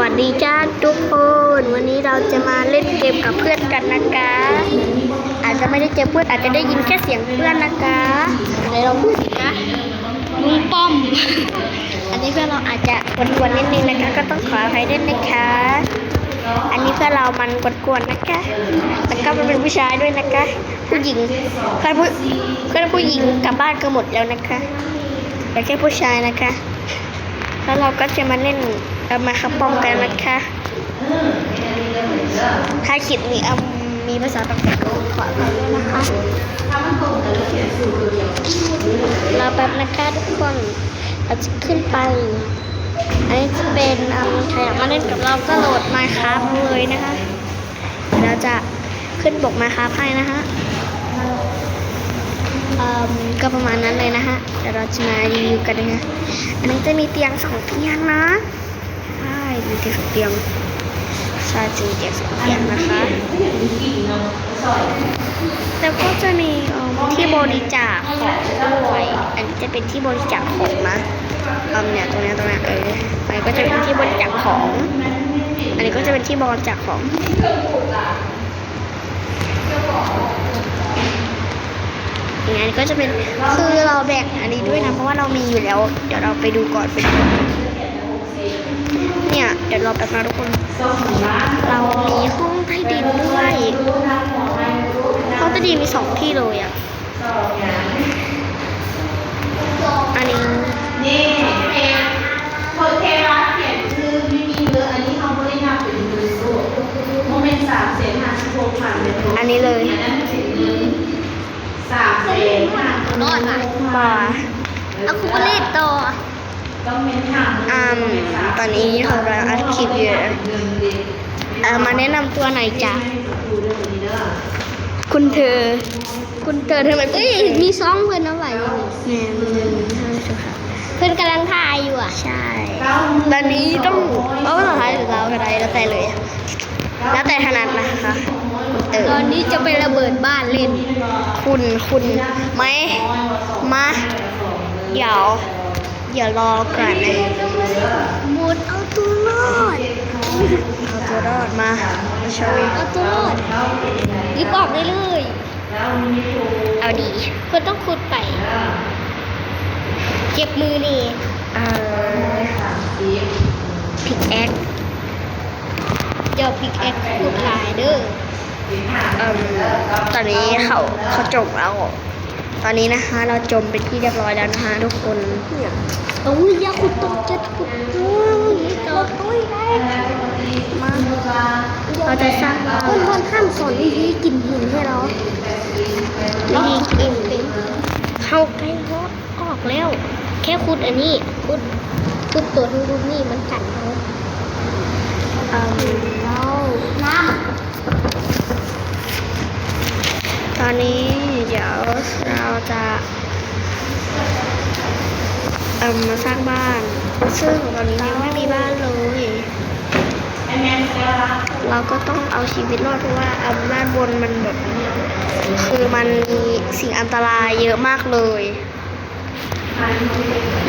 วัสดีจ้าทุกคน วันนี้เราจะมาเล่นเกมกับเพื่อนกันนะคะ อาจจะไม่ได้เจอเพื่อนอาจจะได้ยินแค่เสียงเพื่อนนะคะไหนลองพูดสิคะลุงป้อม อันนี้เพื่อนเราอาจจะกวนๆนิดนึงนะคะ ก็ต้องขออภัยด้วยนะคะ อันนี้เพื่อนเรามันกวนๆนะคะแล้วก็มันเป็นผู้ชายด้วยนะคะ ผู้หญิงเพื่อนผู้เพื่อนผู้หญิงกลับบ้านกันหมดแล้วนะคะแต่แค่ผู้ชายนะคะ แล้วเราก็จะมาเล่น เอามาขับปอมกันนะคะถ้าคลิปนี้เอามีภาษาต่างๆก็ขออภัยด้วยนะคะรอแป๊บนะคะทุกคนเราจะขึ้นไป อันนี้จะเป็นใครอยากมาเล่นกับเราก็โหลดมาครับเลยนะคะเดี๋ยวเราจะขึ้นบกมาครับให้นะคะอืมก็ประมาณนั้นเลยนะคะเดี๋ยวเราจะมารีวิวกันนะคะอันนี้จะมีเตียงสองเตียงนะ มีเตียงสองเตียงใช่จะมีเตียงสองเตียงนะคะ แล้วก็จะมีที่บริจาคของด้วยอันนี้จะเป็นที่บริจาคของนะเอิ่มเนี่ยตรงนี้ตรงนี้เอออันนี้ก็จะเป็นที่บริจาคของ อันนี้ก็จะเป็นที่บริจาคของอย่างนี้ก็จะเป็นคือเราแบ่งอันนี้ด้วยนะเพราะว่าเรามีอยู่แล้ว เดี๋ยวเราไปดูก่อนไปดูก่อน เนี่ยเดี๋ยวรอแป๊บนะทุกคน เรามีห้องใต้ดินด้วยห้องใต้ดินมีสองที่เลยอะ อันนี้นี่เองคนเทรัสเขียนคือไม่มีเยอะอันนี้เขาไม่ได้นับเป็นเงินสดโมเมนต์สามเศษห้าสิบหกพันเป็นตัวอันนี้เลยอันนั้นเป็นเงินสามเศษห้ารอดอะบาเอาคุกเล่ต่อต้องเป็นทาง อืมตอนนี้เรากำลังอัดคลิปอยู่เออมาแนะนำตัวหน่อยจ้ะคุณเธอ คุณเธอทำไมเอ้ยมีซองเพื่อนเอาไว้เนี่ยเพื่อนกำลังถ่ายอยู่อะ ใช่ ตอนนี้ต้องเอาภาษาไทยหรือเราวก็ได้แล้วแต่เลย แล้วแต่ถนัดนะคะเออตอนนี้จะไประเบิดบ้านเล่น คุณคุณไหมมาเดี๋ยว เดี๋ยวรอก่อนนะหมดเอาตัวรอด เอาตัวรอดมามาโชว์เอาตัวรอดรีบออกได้เลย เอาดี คนต้องขุดไป เก็บมือนี่เอ่อพิกแอคเดี๋ยวพิกแอคขุดหลายเด้อเอ่มตอนนี้เขาเขาจมแล้ว ตอนนี้นะคะ เราจมเป็นที่เรียบร้อยแล้วนะคะทุกคนโอ้ยยาขุดตกจะขุดโอ้ยตกโอ้ยได้มาเราจะสร้างบ้นเพื่อนเพื่อนข้ามสอนวิธีกินหินให้เราวิธีกินเป็นเข้าใกล้รถออกแล้ว แค่ขุดอันนี้ขุดขุดตัวทั้งรูนี่มันกันเขาเอ่มเราน้ตอนนี้ เดี๋ยวเราจะเอ่มมาสร้างบ้าน ซึ่งตอนนี้ยังไม่มีบ้านเลย เราก็ต้องเอาชีวิตรอดเพราะว่าอาด้านบนมันแบบ คือมันมีสิ่งอันตรายเยอะมากเลย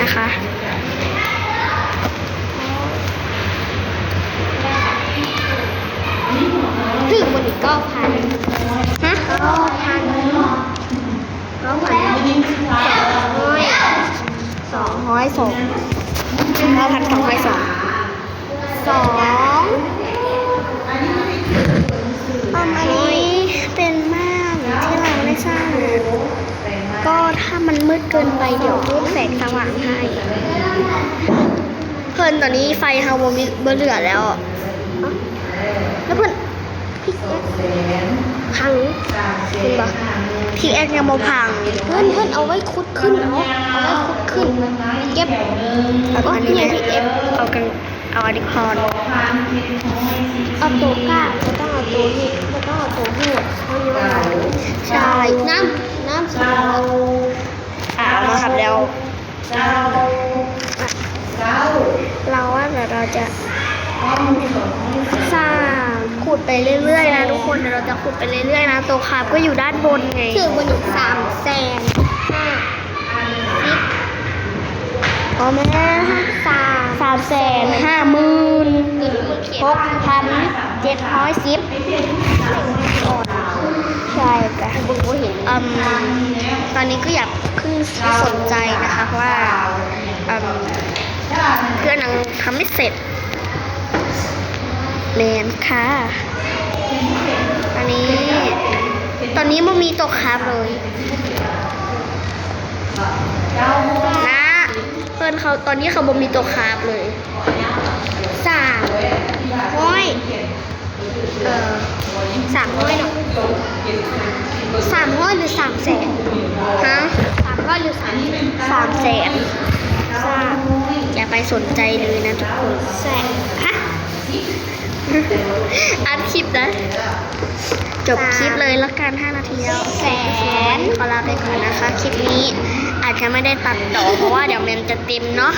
นะคะำถึงวันนี้ก็พัน ฮะ ก็พันก็พัน ดิ้งสุดท้าย ร้อย สองร้อย สองห้าพันสองร้อยสองสองอันนี้เป็นม่านที่เราได้สร้างก็ถ้ามันมืดเกินไปเดี๋ยวรูปแสงสว่างให้เพื่อนตอนนี้ไฟฮาวมีเบอร์เหลือแล้วแล้วเพื่อนพี่แอ๊กพังคุณบอก พี่แอ๊กยังมาพัง เพื่อนเพื่อนเอาไว้คุดขึ้นเอาเอาไว้คุดขึ้นเก็บเอาอันนี้นะเอากันเอาอันนี้พรเอาตัวกล้าเราต้องเอาตัวนี้เราต้องเอาตัวหัวเอาเยอะใช่น้ำน้ำสาอะเอามาครับแล้วเจ้าเจ้าเราว่าเดี๋ยวเราจะสร้าง ขุดไปเรื่อยๆนะทุกคนเดี๋ยวเราจะขุดไปเรื่อยๆนะตัวคาบก็อยู่ด้านบนไงถึงวันนี้สามแสนห้าสิบอ๋อแม่สามสามแสนห้าหมื่นเกิดจ็ดร้อยสิบใช่จ้ะบุ้งก็เห็นอืมตอนนี้ก็อยากเพิ่งสนใจนะคะเพราะว่าอืมเพื่อนยังทำไม่เสร็จ เรียนค่ะตอนนี้ ตอนนี้มันมีตัวคาบเลยนะเพื่อนเขาตอนนี้เขาบ่มีตัวคาบเลยสามร้อยเออสามร้อยเนาะสามร้อยหรือสามแสนฮะสามร้อยหรือสามสามแสนสามอย่าไปสนใจเลยนะทุกคนแสนฮะ อัดคลิปนะ จบคลิปเลยละกัน 5 นาทีแล้วแสนขอลาไปก่อนนะคะ คลิปนี้อาจจะไม่ได้ตัดต่อเพราะว่าเดี๋ยวเมมจะเต็มเนาะ